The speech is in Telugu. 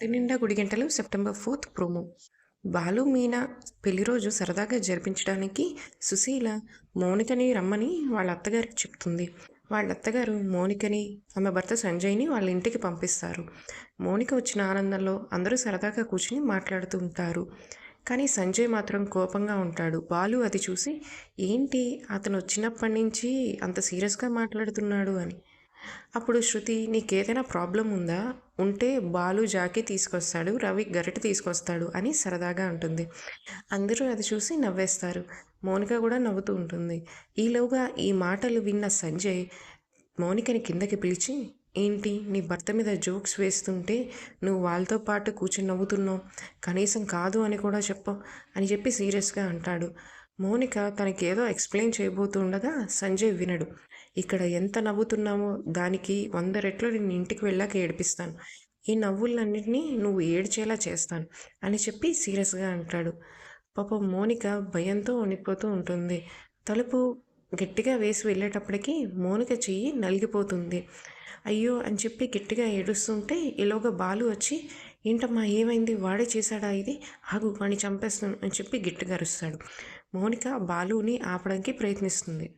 తినిండా గుడిగంటలు September fourth promo. Balu Meena పెళ్ళి రోజు సరదాగా జరిపించడానికి సుశీల మౌనికని రమ్మని వాళ్ళ అత్తగారికి చెప్తుంది. వాళ్ళ అత్తగారు మౌనికని ఆమె భర్త సంజయ్ని వాళ్ళ ఇంటికి పంపిస్తారు. మౌనిక వచ్చిన ఆనందంలో అందరూ సరదాగా కూర్చుని మాట్లాడుతూ ఉంటారు. కానీ సంజయ్ మాత్రం కోపంగా ఉంటాడు. బాలు అది చూసి ఏంటి అతను వచ్చినప్పటి నుంచి అంత సీరియస్గా మాట్లాడుతున్నాడు అని. అప్పుడు శృతి నీకేదైనా ప్రాబ్లం ఉందా? ఉంటే బాలు జాకి తీసుకొస్తాడు రవి గరిట తీసుకొస్తాడు అని సరదాగా ఉంటుంది అందరూ అది చూసి నవ్వేస్తారు. మౌనిక కూడా నవ్వుతూ ఉంటుంది. ఈలోగా ఈ మాటలు విన్న సంజయ్ మౌనికని కిందకి పిలిచి ఏంటి నీ భర్త మీద జోక్స్ వేస్తుంటే నువ్వు వాళ్ళతో పాటు కూర్చుని నవ్వుతున్నావు? కనీసం కాదు అని కూడా చెప్పు అని చెప్పి సీరియస్గా అంటాడు. మౌనిక తనకేదో ఎక్స్ప్లెయిన్ చేయబోతుండగా సంజయ్ వినడు. ఇక్కడ ఎంత నవ్వుతున్నామో దానికి వంద రెట్లు నేను ఇంటికి వెళ్ళాక ఏడిపిస్తాను. ఈ నవ్వులన్నింటినీ నువ్వు ఏడ్చేలా చేస్తాను అని చెప్పి సీరియస్గా అంటాడు. పాపం మౌనిక భయంతో వణిపోతూ ఉంటుంది. తలుపు గట్టిగా వేసి వెళ్ళేటప్పటికి మౌనిక చెయ్యి నలిగిపోతుంది. అయ్యో అని చెప్పి గట్టిగా ఏడుస్తుంటే ఈలోగా బాలు వచ్చి ఏంటమ్మా ఏమైంది? వాడే చేశాడా ఇది? ఆగు వాడిని చంపేస్తాను అని చెప్పి గట్టిగా అరుస్తాడు. మౌనిక బాలుని ఆపడానికి ప్రయత్నిస్తుంది.